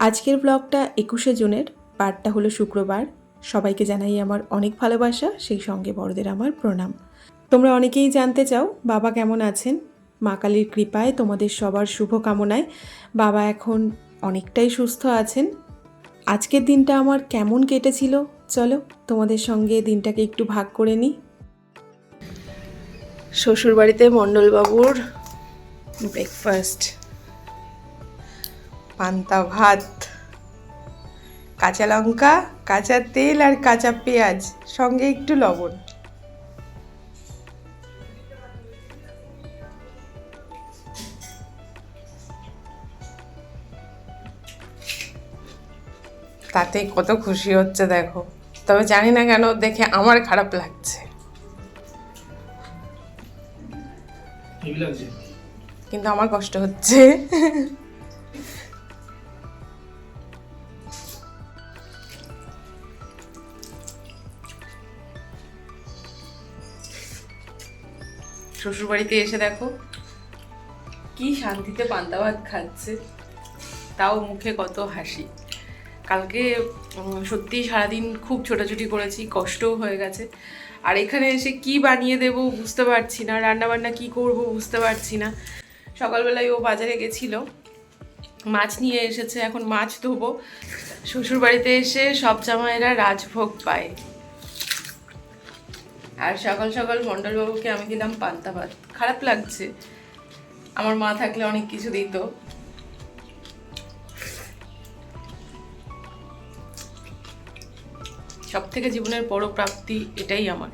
আজকের ব্লগটা একুশে জুনের, বারটা হলো শুক্রবার। সবাইকে জানাই আমার অনেক ভালোবাসা, সেই সঙ্গে বড়দের আমার প্রণাম। তোমরা অনেকেই জানতে চাও, বাবা কেমন আছেন? মা কালীর কৃপায় তোমাদের সবার শুভ কামনায় বাবা এখন অনেকটাই সুস্থ আছেন। আজকের দিনটা আমার কেমন কেটেছিল? চলো তোমাদের সঙ্গে দিনটাকে একটু ভাগ করে নিই। শ্বশুরবাড়িতে মণ্ডলবাবুর ব্রেকফাস্ট পান্তা ভাত কাঁচা লঙ্কা কাঁচা তেল আর কাঁচা পেঁয়াজ সঙ্গে একটু লবণ। তাতে কত খুশি হচ্ছে দেখো। তবে জানি না কেন দেখে আমার খারাপ লাগছে। কিন্তু আমার কষ্ট হচ্ছে। শ্বশুরবাড়িতে এসে দেখো, কি শান্তিতে পান্তা ভাত খাচ্ছে। তাও মুখে কত হাসি। কালকে সত্যি সারাদিন খুব ছোটাছুটি করেছি, কষ্টও হয়ে গেছে। আর এখানে এসে কি বানিয়ে দেব বুঝতে পারছি না রান্না বান্না কি করব বুঝতে পারছি না। সকালবেলায় ও বাজারে গেছিল। মাছ নিয়ে এসেছে, এখন মাছ ধোবো। শ্বশুর বাড়িতে এসে সব জামাইরা রাজভোগ পায়। আর সকাল সকাল মণ্ডলবাবুকে আমি দিলাম পান্তা ভাত। খারাপ লাগছে। আমার মা থাকলে অনেক কিছু দিত। সব থেকে জীবনের বড় প্রাপ্তি এটাই আমার,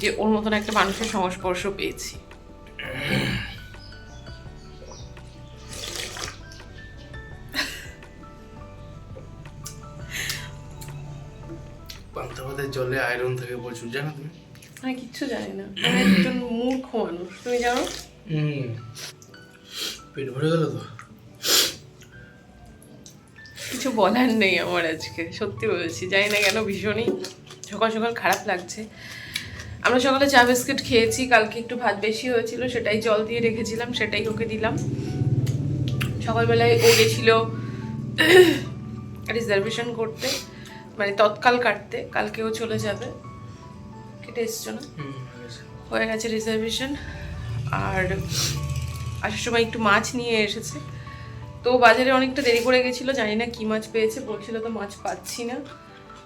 যে ওর মতন একটা মানুষের সংস্পর্শ পেয়েছি। জলে আয়রন থাকে প্রচুর জানো তুমি? আমি কিচ্ছু জানি না। আমি একজন মূর্খ মানুষ তুমি জানো? হুম। পেট ভরে গেল তো? কিছু বলার নেই আমার আজকে সত্যি বলেছি। জানি না কেন ভীষণই সকাল সকাল খারাপ লাগছে। আমরা সকালে চা বিস্কিট খেয়েছি কালকে একটু ভাত বেশি হয়েছিল সেটাই জল দিয়ে রেখেছিলাম সেটাই ওকে দিলাম। সকালবেলায় ও গেছিল রিজার্ভেশন করতে। মানে তৎকাল কাটতে কালকেও চলে যাবে। কেটে এসছো না? হয়ে গেছে। রিজার্ভেশন আর আসার সময় একটু মাছ নিয়ে এসেছে। তো বাজারে অনেকটা দেরি করে গেছিল জানি না কী মাছ পেয়েছে বলছিল তো মাছ পাচ্ছি না।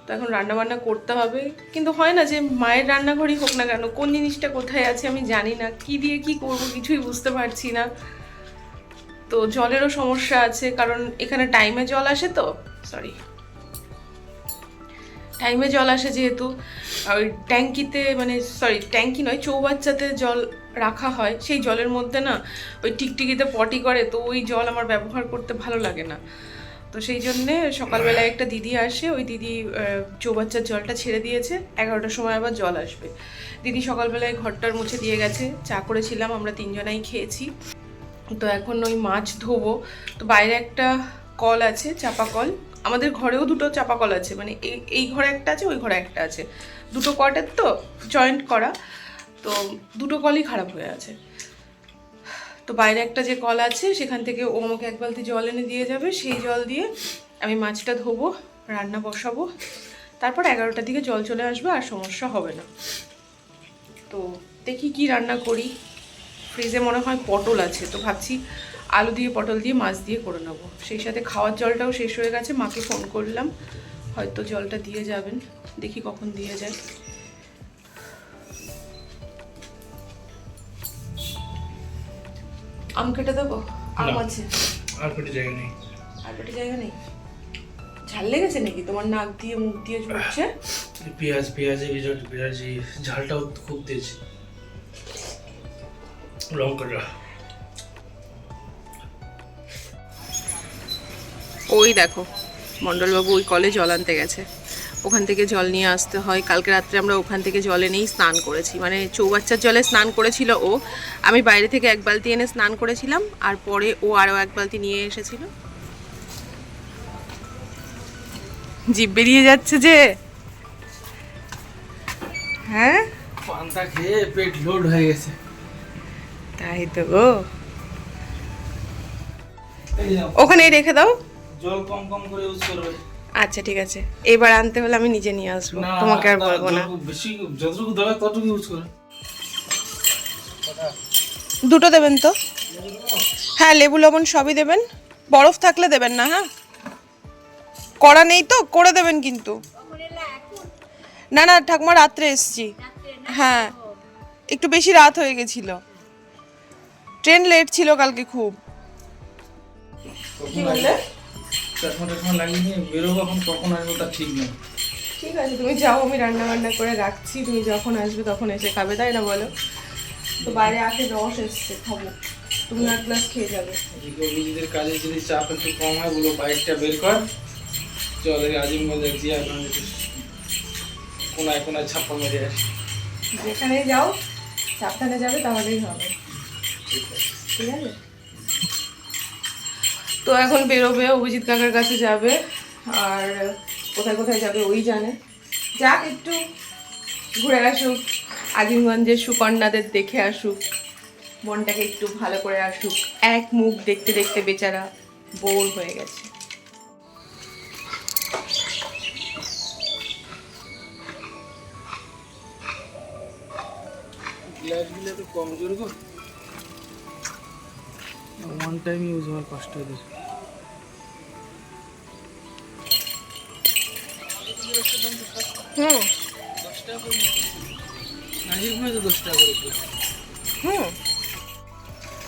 তো এখন রান্না বান্না করতে হবে। কিন্তু হয় না যে মায়ের রান্নাঘরই হোক না কেন কোন জিনিসটা কোথায় আছে আমি জানি না। কি দিয়ে কি করব কিছুই বুঝতে পারছি না। তো জলেরও সমস্যা আছে কারণ এখানে টাইমে জল আসে তো সরি টাইমে জল আসে যেহেতু ওই ট্যাঙ্কিতে মানে সরি ট্যাঙ্কি নয়, চৌবাচ্চাতে জল রাখা হয়, সেই জলের মধ্যে না ওই টিকটিকিতে পটি করে, তো ওই জল আমার ব্যবহার করতে ভালো লাগে না। তো সেই জন্যে সকালবেলায় একটা দিদি আসে, ওই দিদি চৌবাচ্চার জলটা ছেড়ে দিয়েছে, এগারোটার সময় আবার জল আসবে। দিদি সকালবেলায় ঘরটার মুছে দিয়ে গেছে, চা করেছিলাম, আমরা তিনজনাই খেয়েছি। তো এখন ওই মাছ ধোবো, তো বাইরে একটা কল আছে, চাপা কল আমাদের ঘরেও দুটো চাপা কল আছে মানে এই এই ঘরে একটা আছে, ওই ঘরে একটা আছে। দুটো কটের তো, জয়েন্ট করা, তো দুটো কলই খারাপ হয়ে আছে। তো বাইরে একটা যে কল আছে, সেখান থেকে ও আমাকে এক বালতি জল এনে দিয়ে যাবে, সেই জল দিয়ে আমি মাছটা ধোবো, রান্না বসাবো, তারপর এগারোটার দিকে জল চলে আসবে, আর সমস্যা হবে না। তো দেখি কি রান্না করি। ফ্রিজে মনে হয় পটল আছে, তো ভাবছি আলু দিয়ে পটল দিয়ে মাছ দিয়ে করে নেব। সেই সাথে খাওয়ার জলটাও শেষ হয়ে গেছে। মাকে ফোন করলাম। হয়তো জলটা দিয়ে যাবেন। দেখি কখন দিয়ে যায়। আম কেটে দেবো? আম আছে। আর পেটে জায়গা নেই। আর পেটে জায়গা নেই? ঝাল লেগেছে নাকি? তোমার নাক দিয়ে মুখ দিয়ে ঝরছে পেঁয়াজ পেঁয়াজে পেঁয়াজি ঝালটাও খুব তেজ। লঙ্কাটা। ওই দেখো মণ্ডলবাবু ওই কলে জল আনতে গেছে। ওখান থেকে জল নিয়ে আসতে হয়। কালকে রাত্রে আমরা ওখান থেকে জল এনেই স্নান করেছি। মানে চৌবাচ্চার জলে স্নান করেছিল ও। আমি বাইরে থেকে এক বালতি এনে স্নান করেছিলাম আর পরে ও আরও এক বালতি নিয়ে এসেছিল। জিভ বেরিয়ে যাচ্ছে যে। হ্যাঁ? পান্তা খেয়ে পেট লোড হয়ে গেছে। তাই তো গো। ওখানেই রেখে দাও। জল কম কম করে ইউজ করবে। আচ্ছা ঠিক আছে। এবার আনতে হলে আমি নিজে নিয়ে আসব। তোমাকে আর বলব না। বেশি যতটুকু দরকার ততটুকু ইউজ করে দুটো দেবেন তো? হ্যাঁ লেবু লবণ সবই দেবেন। বরফ থাকলে দেবেন না হ্যাঁ? করা নেই তো করে দেবেন কিন্তু। না না ঠাকুমা রাত্রে এসছি। হ্যাঁ একটু বেশি রাত হয়ে গেছিল। ট্রেন লেট ছিল কালকে খুব। কি বললে? চশমা টশমা লাগিয়ে নিয়ে বেরোবো এখন কখন আসব তা ঠিক নেই। ঠিক আছে তুমি যাও আমি রান্না বান্না করে রাখছি। তুমি যখন আসবে তখন এসে খাবে তাই না বলো? তো বাইরে আখের রস এসছে খাব। তুমি এক গ্লাস খেয়ে যাবে। অভিজিতের কাজে যদি চাপ একটু কম হয় বলো বাইকটা বের কর। চল আজিমগঞ্জে জিয়া একটু কোনায় কোনায় ছাপ্পা মেরে আসি। যেখানে যাও সাবধানে যাবে তাহলেই হবে। ঠিক আছে। ঠিক আছে? তো এখন বেরোবে অভিজিৎ কাকার কাছে যাবে আর কোথায় কোথায় যাবে ওই জানে। যাক একটু ঘুরে আসুক আজিমগঞ্জের সুকন্যাদের দেখে আসুক মনটাকে একটু ভালো করে আসুক। এক মুখ দেখতে দেখতে বেচারা বোর হয়ে গেছে। গ্লাসগুলো একটু কমজোর গো। ওয়ান টাইম ইউজ হওয়ার কষ্ট এদের হুম কিলো। হুম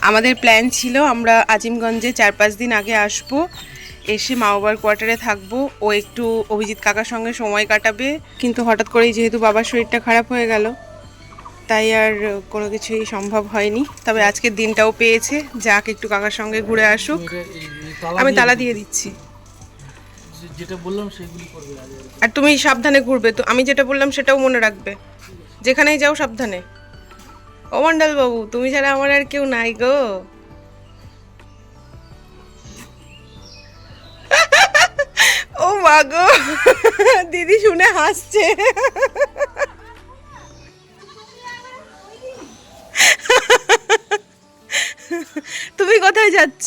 আমাদের প্ল্যান ছিল আমরা আজিমগঞ্জে চার পাঁচ দিন আগে আসব এসে মা বাবার কোয়ার্টারে থাকব ও একটু অভিজিৎ কাকার সঙ্গে সময় কাটাবে কিন্তু হঠাৎ করেই যেহেতু বাবার শরীরটা খারাপ হয়ে গেল তাই আর কোনো কিছুই সম্ভব হয়নি। তবে আজকের দিনটাও পেয়েছে যাক একটু কাকার সঙ্গে ঘুরে আসুক। আমি তালা দিয়ে দিচ্ছি। যেটা বললাম সেগুলি করবে আর তুমি সাবধানে ঘুরবে তো, আমি যেটা বললাম সেটাও মনে রাখবে। যেখানেই যাও সাবধানে। ও মন্ডল বাবু, তুমি ছাড়া আমার আর কেউ নাই গো। ও মা গো, দিদি শুনে হাসছে। তুমি কোথায় যাচ্ছ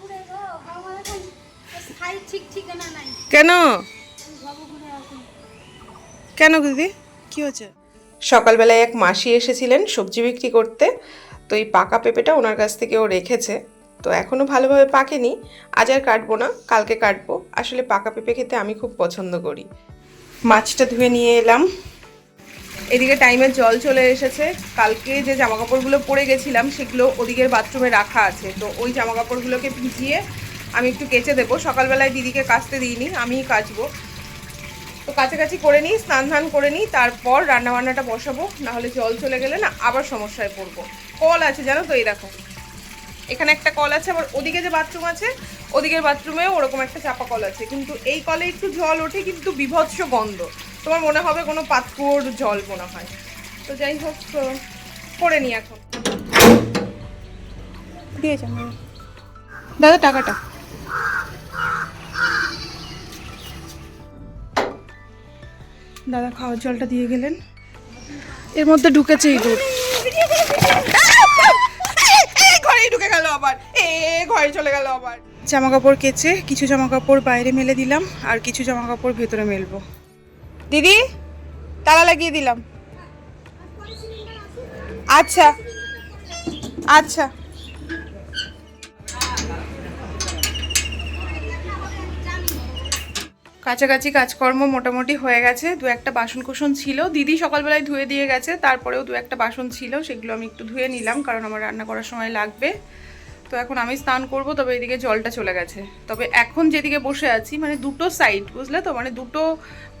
ঘুরে গো আমার এখন স্থায়ী ঠিক ঠিকানা নাই কেন? কেন দিদি? কি হয়েছে? সকালবেলায় এক মাসি এসেছিলেন সবজি বিক্রি করতে তো এই পাকা পেঁপেটা ওনার কাছ থেকে ও রেখেছে। তো এখনও ভালোভাবে পাকেনি আজ আর কাটবো না কালকে কাটবো। আসলে পাকা পেঁপে খেতে আমি খুব পছন্দ করি। মাছটা ধুয়ে নিয়ে এলাম। এদিকে টাইমের জল চলে এসেছে। কালকে যে জামা কাপড়গুলো পরে গেছিলাম সেগুলো ওদিকের বাথরুমে রাখা আছে। তো ওই জামা কাপড়গুলোকে ভিজিয়ে আমি একটু কেচে দেবো। সকালবেলায় দিদিকে কাচতে দিইনি, আমিই কাচবো। তো কাছাকাছি করে নিই, স্নান ধান করে নিই, তারপর রান্না বান্নাটা বসাবো, নাহলে জল চলে গেলে না আবার সমস্যায় পড়ব। কল আছে, জানো তো, এই দেখো। এখানে একটা কল আছে, আবার ওদিকে যে বাথরুম আছে, ওদিকের বাথরুমেও ওরকম একটা চাপা কল আছে। কিন্তু এই কলে একটু জল ওঠে, কিন্তু বিভৎস গন্ধ। তোমার মনে হবে কোনো পাতকুয়োর জল মনে হয়। তো যাই হোক করে নিই এখন। দিয়েছে দাদা, টাকাটা। দাদা খাওয়ার জলটা দিয়ে গেলেন। এর মধ্যে ঢুকেছে ইঁদুর। ঘরেই ঢুকে গেল আবার। এ ঘরে চলে গেল আবার। জামা কাপড় কেচে কিছু জামা কাপড় বাইরে মেলে দিলাম আর কিছু জামা কাপড় ভেতরে মেলবো। দিদি তালা লাগিয়ে দিলাম। আচ্ছা আচ্ছা। কাছাকাছি কাজকর্ম মোটামুটি হয়ে গেছে। দু একটা বাসন কুসন ছিল। দিদি সকালবেলায় ধুয়ে দিয়ে গেছে। তারপরেও দু একটা বাসন ছিল। সেগুলো আমি একটু ধুয়ে নিলাম কারণ আমার রান্না করার সময় লাগবে। তো এখন আমি স্নান করব। তবে এদিকে জলটা চলে গেছে। তবে এখন যেদিকে বসে আছি মানে দুটো সাইড বুঝলে তো? মানে দুটো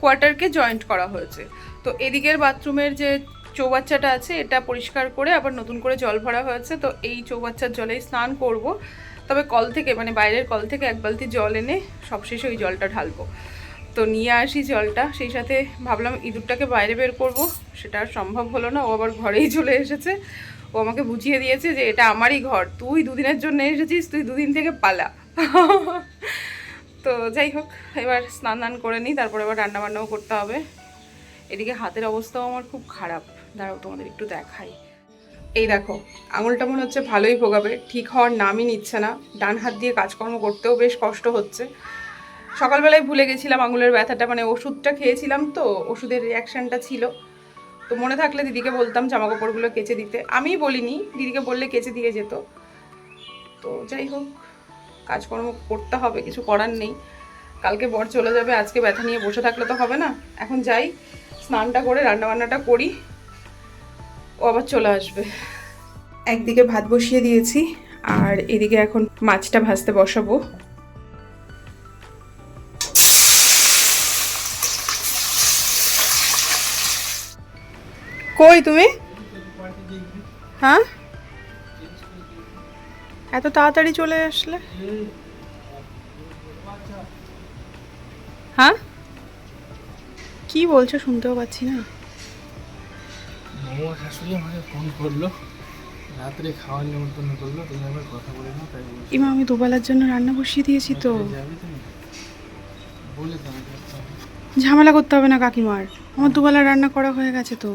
কোয়ার্টারকে জয়েন্ট করা হয়েছে। তো এদিকের বাথরুমের যে চৌবাচ্চাটা আছে, এটা পরিষ্কার করে আবার নতুন করে জল ভরা হয়েছে। তো এই চৌবাচ্চার জলেই স্নান করব। তবে কল থেকে মানে বাইরের কল থেকে এক বালতি জল এনে সবশেষে ওই জলটা ঢালবো। তো নিয়ে আসি জলটা। সেই সাথে ভাবলাম ইঁদুরটাকে বাইরে বের করব। সেটা আর সম্ভব হলো না, ও আবার ঘরেই চলে এসেছে। ও আমাকে বুঝিয়ে দিয়েছে যে এটা আমারই ঘর, তুই দুদিনের জন্য এসেছিস, তুই দুদিন থেকে পালা। তো যাই হোক, এবার স্নান দান করে নিই, তারপর রান্না বান্নাও করতে হবে। এদিকে হাতের অবস্থাও আমার খুব খারাপ। দাঁড়াও, তোমাদের একটু দেখাই। এই দেখো, আঙুলটা মনে হচ্ছে ভালোই ভোগাবে, ঠিক হওয়ার নামই নিচ্ছে না। ডান হাত দিয়ে কাজকর্ম করতেও বেশ কষ্ট হচ্ছে। সকালবেলায় ভুলে গেছিলাম আঙুলের ব্যথাটা মানে ওষুধটা খেয়েছিলাম তো, ওষুধের রিয়াকশানটা ছিল। তো মনে থাকলে দিদিকে বলতাম জামা কাপড়গুলো কেচে দিতে। আমিই বলিনি, দিদিকে বললে কেচে দিয়ে যেত। তো যাই হোক, কাজকর্ম করতে হবে, কিছু করার নেই। কালকে বর চলে যাবে, আজকে ব্যথা নিয়ে বসে থাকলে তো হবে না। এখন যাই, স্নানটা করে, রান্নাবান্নাটা করি, ও আবার চলে আসবে। একদিকে ভাত বসিয়ে দিয়েছি, আর এদিকে এখন মাছটা ভাজতে বসাবো। কই তুমি? হ্যাঁ? এত তাড়াতাড়ি চলে আসলে? হ্যাঁ? কি বলছো শুনতেও পাচ্ছি না। মোমো শাশুড়ি আমাকে ফোন করল রাত্রে খাওয়ার নিমন্ত্রণ করল তুমি একবার কথা বলে না তাই ইমা আমি দুবেলার জন্য রান্না বসিয়ে দিয়েছি তো। বলে তো ঝামেলা করতে হবে না কাকিমার। আমার দুবেলা রান্না করা হয়ে গেছে তো।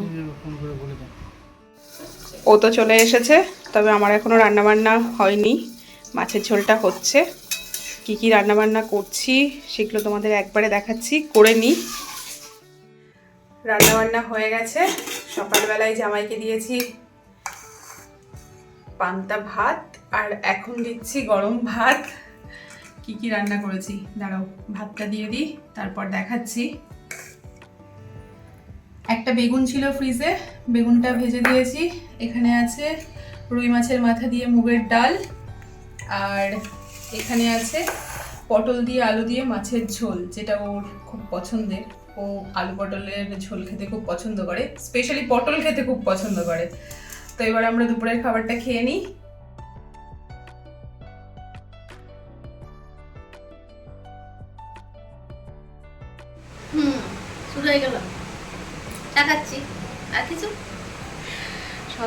ও তো চলে এসেছে, তবে আমার এখনও রান্না বান্না হয়নি। মাছের ঝোলটা হচ্ছে। কি কি রান্না বান্না করছি সেগুলো তোমাদের একবারে দেখাচ্ছি, করে নিই। রান্না বান্না হয়ে গেছে। সকালবেলায় জামাইকে দিয়েছি পান্তা ভাত, আর এখন দিচ্ছি গরম ভাত। কি কি রান্না করেছি? দাঁড়াও, ভাতটা দিয়ে দিই, তারপর দেখাচ্ছি। একটা বেগুন ছিল ফ্রিজে বেগুনটা ভেজে দিয়েছি। এখানে আছে রুই মাছের মাথা দিয়ে মুগের ডাল, আর এখানে আছে পটল দিয়ে আলু দিয়ে মাছের ঝোল, যেটা ওর খুব পছন্দের। ও আলু পটলের ঝোল খেতে খুব পছন্দ করে স্পেশালি পটল খেতে খুব পছন্দ করে। তো এবার আমরা দুপুরের খাবারটা খেয়ে নিই।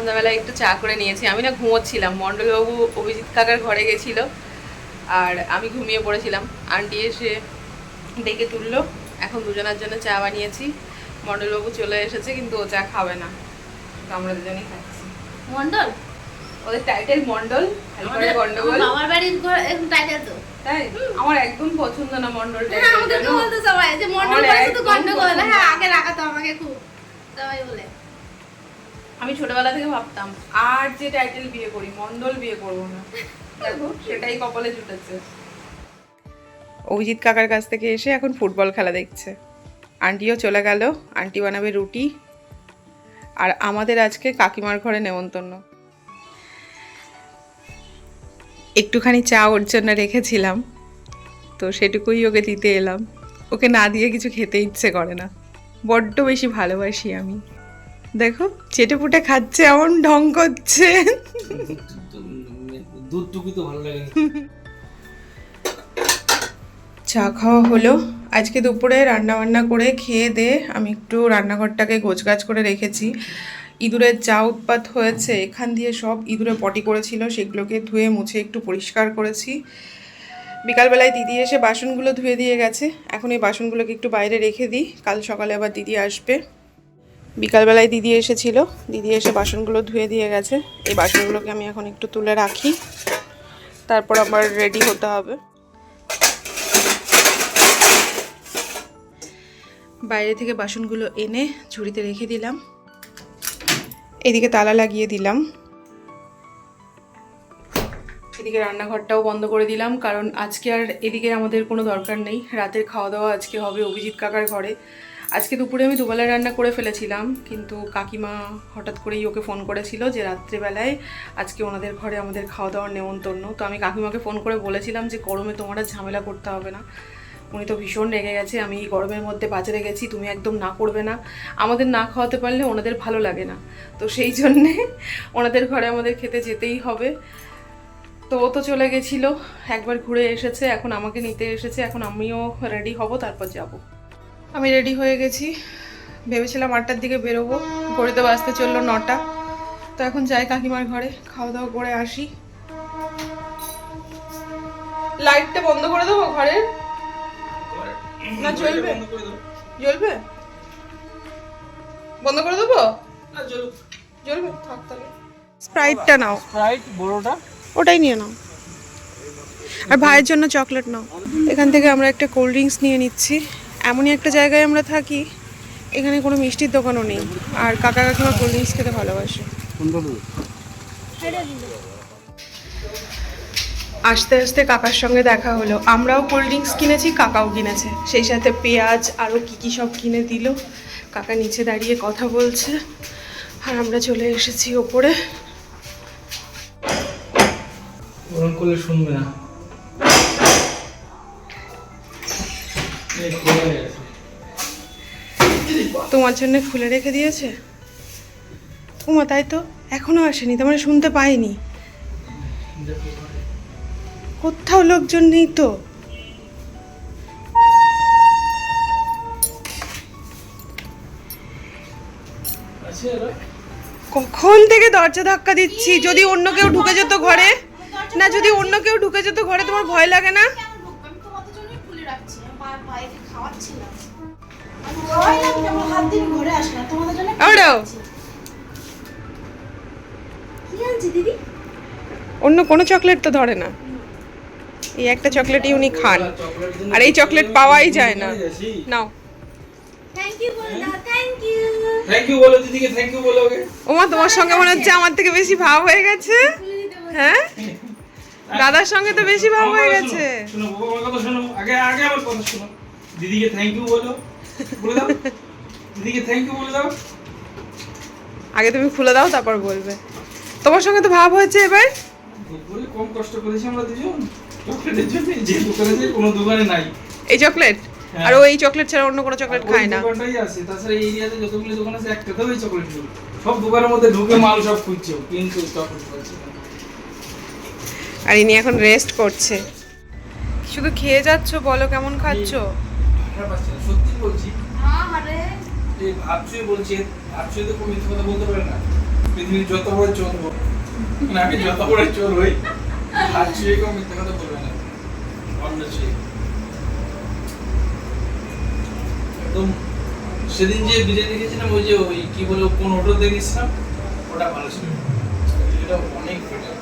সন্ধ্যাবেলায় একটু চা করে নিয়েছি। আমি না ঘুমোচ্ছিলাম। মণ্ডলবাবু অভিজিৎ কাকার ঘরে গেছিল আর আমি ঘুমিয়ে পড়েছিলাম। আন্টি এসে ডেকে তুললো। এখন দুজনের জন্য চা বানিয়েছি। মণ্ডলবাবু চলে এসেছে কিন্তু ও চা খাবে না। আমরা দুজনেই খাচ্ছি। মন্ডল ওদের টাইটেল মণ্ডল গন্ডগোল। আমার বাড়ির ঘর এখন টাইটেল তো। তাই? আমার একদম পছন্দ না মণ্ডল হ্যাঁ টাইটেল আমাকে তো বলতো সবাই যে শুধু একদম গন্ডগোল। হ্যাঁ আগে রাখাতো আমাকে খুব। সবাই বলে। আমি ছোটবেলা থেকে ভাবতাম, আর যে টাইটেল বিয়ে করি, মণ্ডল বিয়ে করব না। দেখো, সেটাই কপালে জুটেছে। অভিজিৎ কাকার কাছ থেকে এসে এখন ফুটবল খেলা দেখছে। আন্টিও চলে গেল, আন্টি বানাবে রুটি। আর আমাদের আজকে কাকিমার ঘরে নেমন্তন্ন। একটুখানি চা ওর জন্য রেখেছিলাম, তো সেটুকুই ওকে দিতে এলাম। ওকে না দিয়ে কিছু খেতে ইচ্ছে করে না। বড্ড বেশি ভালোবাসি আমি। দেখো চেটে পুটে খাচ্ছে এমন ঢং করছে। দুধটুকু তো ভালো লাগে। চা খাওয়া হলো। আজকে দুপুরে রান্না বান্না করে খেয়ে দে আমি একটু রান্নাঘরটাকে গোছগাছ করে রেখেছি। ইঁদুরের যা উৎপাত হয়েছে এখান দিয়ে সব ইঁদুরে পটি করেছিল সেগুলোকে ধুয়ে মুছে একটু পরিষ্কার করেছি। বিকালবেলায় দিদি এসে বাসনগুলো ধুয়ে দিয়ে গেছে। এখন এই বাসনগুলোকে একটু বাইরে রেখে দিই কাল সকালে আবার দিদি আসবে। বিকালবেলায় দিদি এসেছিল। দিদি এসে বাসনগুলো ধুয়ে দিয়ে গেছে। এই বাসনগুলোকে আমি এখন একটু তুলে রাখি। তারপর আবার রেডি হতে হবে। বাইরে থেকে বাসনগুলো এনে ঝুড়িতে রেখে দিলাম। এদিকে তালা লাগিয়ে দিলাম। এদিকে রান্নাঘরটাও বন্ধ করে দিলাম, কারণ আজকে আর এদিকে আমাদের কোনো দরকার নেই। রাতের খাওয়া দাওয়া আজকে হবে অভিজিৎ কাকার ঘরে। আজকে দুপুরে আমি দুবেলা রান্না করে ফেলেছিলাম, কিন্তু কাকিমা হঠাৎ করেই ওকে ফোন করেছিল যে রাত্রেবেলায় আজকে ওনাদের ঘরে আমাদের খাওয়া দাওয়ার নেমন্তন্ন। তো আমি কাকিমাকে ফোন করে বলেছিলাম যে গরমে তোমার আর ঝামেলা করতে হবে না। উনি তো ভীষণ রেগে গেছে, আমি গরমের মধ্যে বাজারে গেছি তুমি একদম না করবে না। আমাদের না খাওয়াতে পারলে ওনাদের ভালো লাগে না। তো সেই জন্যে ওনাদের ঘরে আমাদের খেতে যেতেই হবে। তো ও তো চলে গেছিল, একবার ঘুরে এসেছে, এখন আমাকে নিতে এসেছে, এখন আমিও রেডি হব, তারপর যাব। আমি রেডি হয়ে গেছি। ভেবেছিলাম আটটার দিকে বেরোবো। ঘড়িতে বাজতে চলল নটা। তো এখন যাই কাকিমার ঘরে। খাওয়া দাওয়া করে আসি। লাইটটা বন্ধ করে দেবো ঘরের? না চলবে জ্বলবে? বন্ধ করে দেবো? জ্বলবে? থাক তাহলে। স্প্রাইটটা নাও। স্প্রাইট বড়টা? ওটাই নিয়ে নাও। আর ভাইয়ের জন্য চকলেট নাও। এখান থেকে আমরা একটা কোল্ড ড্রিঙ্কস নিয়ে নিচ্ছি। এমনই একটা জায়গায় আমরা থাকি, এখানে কোনো মিষ্টির দোকানও নেই। আর কাকা কাকিমা কোল্ড ড্রিঙ্কস খেতে ভালোবাসে। আস্তে আস্তে কাকার সঙ্গে দেখা হলো। আমরাও কোল্ড ড্রিঙ্কস কিনেছি, কাকাও কিনেছে। সেই সাথে পেঁয়াজ, আরও কী কী সব কিনে দিল। কাকা নিচে দাঁড়িয়ে কথা বলছে। আর আমরা চলে এসেছি ওপরে। শুনবে না। তোমার জন্য খুলে রেখে দিয়েছে? তোমার তাই তো এখনও আসেনি তোমার শুনতে পাইনি। কোথাও লোকজন নেই তো। কখন থেকে দরজা ধাক্কা দিচ্ছি? যদি অন্য কেউ ঢুকে যেত ঘরে, না, যদি অন্য কেউ ঢুকে যেত ঘরে, তোমার ভয় লাগে না? অন্য কোনো চকলেট তো ধরে না। এই একটা চকলেটই উনি খান। আর এই চকলেট পাওয়াই যায় না। নাও। ওমা তোমার সঙ্গে মনে হচ্ছে আমার থেকে বেশি ভাব হয়ে গেছে। হ্যাঁ? দাদার সঙ্গে তো বেশি ভাব হয়ে গেছে। শোনো কথা শোনো। আগে আগে আমার কথা শোনো। দিদিকে থ্যাংক ইউ বলো। বলে দাও। দিদিকে থ্যাংক ইউ বলে দাও। আগে তুমি খুলে দাও তারপর বলবে। তোমার সঙ্গে তো ভাব হয়েছে এবার। কম কষ্ট করেছি আমরা দুজন। চকলেটের জন্য যে দোকানে যে কোনো দোকানে নাই। এই চকলেট? হ্যাঁ। আর ও এই চকলেট ছাড়া অন্য কোনো চকলেট খায় না। দোকানটাই আছে। তাছাড়া এই এরিয়াতে যতগুলো দোকান আছে একটাতেও এই চকলেট নেই সব দোকানের মধ্যে ঢুকে মাল সব খুঁজছে কিন্তু চকলেট পাচ্ছে আর ইনি এখন রেস্ট করছে। শুধু খেয়ে যাচ্ছ বলো কেমন খাচ্ছো? ভাষা পাচ্ছি না। সত্যি বলছি আরে, যে ভাবছুই বলছি ভাবছুই তো কোনো মিথ্যে কথা বলতে পারে না। পৃথিবীর যত বড় চোর হোক মানে আমি যত বড় চোর হই ভাবছুই কেউ মিথ্যে কথা বলবে না। অন্য ছুঁয়ে একদম সেদিন যে বিরিয়ানি খেয়েছিলাম ওই যে ওই কি বলে কোন হোটেল দেখেছিলাম ওটা ভালো ছিল। এটা অনেক বেটার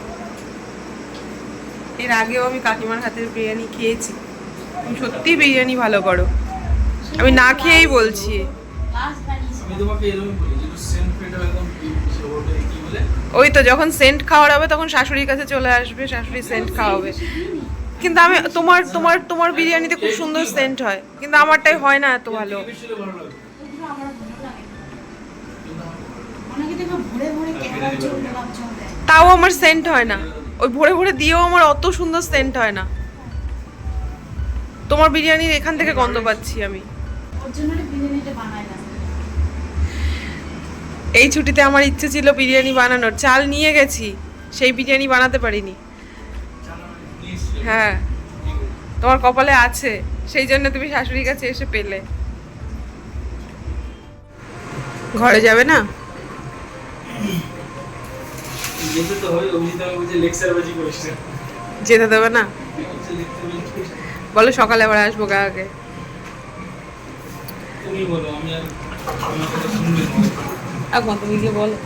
এর আগেও আমি কাকিমার হাতের বিরিয়ানি খেয়েছি। তুমি সত্যি বিরিয়ানি ভালো করো। আমি না খেয়েই বলছি। ওই তো যখন সেন্ট খাওয়ার হবে তখন শাশুড়ির কাছে চলে আসবে শাশুড়ি সেন্ট খাওয়াবে। কিন্তু আমি তোমার তোমার তোমার বিরিয়ানিতে খুব সুন্দর সেন্ট হয় কিন্তু আমারটাই হয় না এত ভালো। তাও আমার সেন্ট হয় না। ওই ভরে ভরে দিয়েও আমার অত সুন্দর সেন্ট হয় না। তোমার বিরিয়ানির এখান থেকে গন্ধ পাচ্ছি আমি। এই ছুটিতে আমার ইচ্ছে ছিল বিরিয়ানি বানানোর। চাল নিয়ে গেছি সেই বিরিয়ানি বানাতে পারিনি। হ্যাঁ তোমার কপালে আছে সেই জন্য তুমি শাশুড়ির কাছে এসে পেলে। ঘরে যাবে না? যেতে দেবে না। বলো সকালে আবার আসব কাকে তুমি বলো আমি আর আমার কথা শুনবে না। এখন তুমি গিয়ে বলো।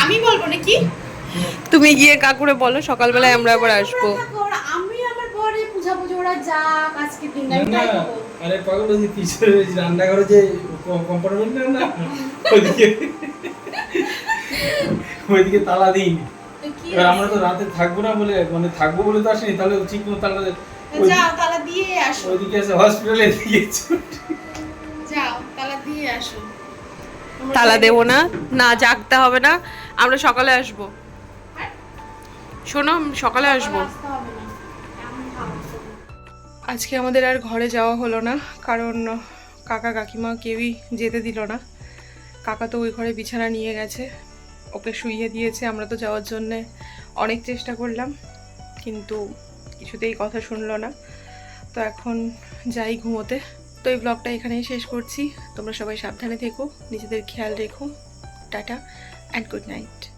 আমি বলব নাকি? তুমি গিয়ে কাকুরে বলো সকালবেলায় আমরা আবার আসব। আমি আমার পরে বুঝাবো যে ওরা যাক আজকে দিনটা আমি না তাই আরে পাগল ওই পিছনে ওই যে রান্নাঘরে যে কম্পার্টমেন্ট না ওইদিকে। ওইদিকে তালা দিই তো এবার আমরা তো রাতে থাকব না বলে মানে থাকব বলে তো আসেনি তাহলে ঠিক মতো তালা যাও তালা দিয়ে আসো। ওইদিকে আছে হসপিটালে এদিকে যাও তালা দিয়ে আসো। তালা দেবো না না জাগতে হবে না আমরা সকালে আসব। হ্যাঁ? শোনো সকালে আসব। আসতে হবে না। এমন ভাব আজকে আমাদের আর ঘরে যাওয়া হলো না কারণ কাকা কাকিমা কেউই যেতে দিল না। কাকা তো ওই ঘরে বিছানা নিয়ে গেছে ওকে শুইয়ে দিয়েছে আমরা তো যাওয়ার জন্যে অনেক চেষ্টা করলাম কিন্তু কিছুতেই কথা শুনলো না। তো এখন যাই ঘুমোতে। তো এই ব্লগটা এখানেই শেষ করছি। তোমরা সবাই সাবধানে থেকো, নিজেদের খেয়াল রেখো। Tata and good night